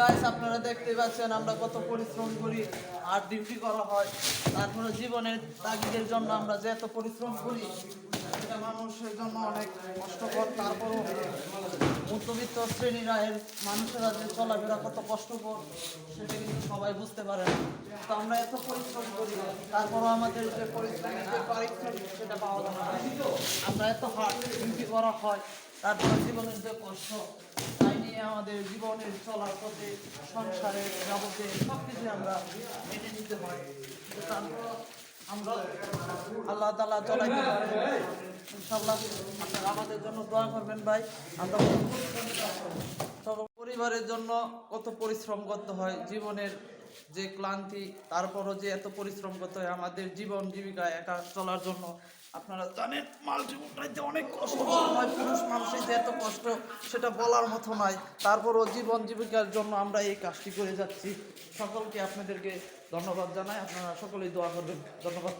Guys আপনারা দেখতে পাচ্ছেন, আমরা কত পরিশ্রম করি, আর ডিউটি করা হয়। তারপরে জীবনের তাগিদের জন্য আমরা যে এত পরিশ্রম করি, সেটা মানুষের জন্য অনেক কষ্টকর। তারপরও মধ্যবিত্ত শ্রেণীরা এর মানুষেরা যে চলাফেরা কত কষ্টকর, সেটা কিন্তু সবাই বুঝতে পারে না। তো আমরা এত পরিশ্রম করি, তারপরও আমাদের যে পরিশ্রমের যে সেটা পাওয়া যায় না। আমরা এত হার্ড ডিউটি করা হয় তারপরে জীবনের যে কষ্ট, তাই নিয়ে আমাদের জীবনের চলার পথে, সংসারের যাবতীয় সব কিছু আমরা মেনে নিতে হয়। তারপর আমরা আল্লাহ তালা চলাইতে ইনশাল্লাহ আপনারা আমাদের জন্য দোয়া করবেন ভাই। আমরা পরিবারের জন্য কত পরিশ্রম করতে হয় জীবনের যে ক্লান্তি, তারপরও যে এত পরিশ্রম করতে হয় আমাদের জীবন জীবিকা একা চলার জন্য। আপনারা জানেন মাল্টিপুলটাইতে অনেক কষ্ট। হয় পুরুষ মানুষের যে এত কষ্ট, সেটা বলার মতো নয়। তারপরও জীবন জীবিকার জন্য আমরা এই কাজটি করে যাচ্ছি। সকলকে আপনাদেরকে ধন্যবাদ জানাই। আপনারা সকলেই দোয়া করবেন। ধন্যবাদ।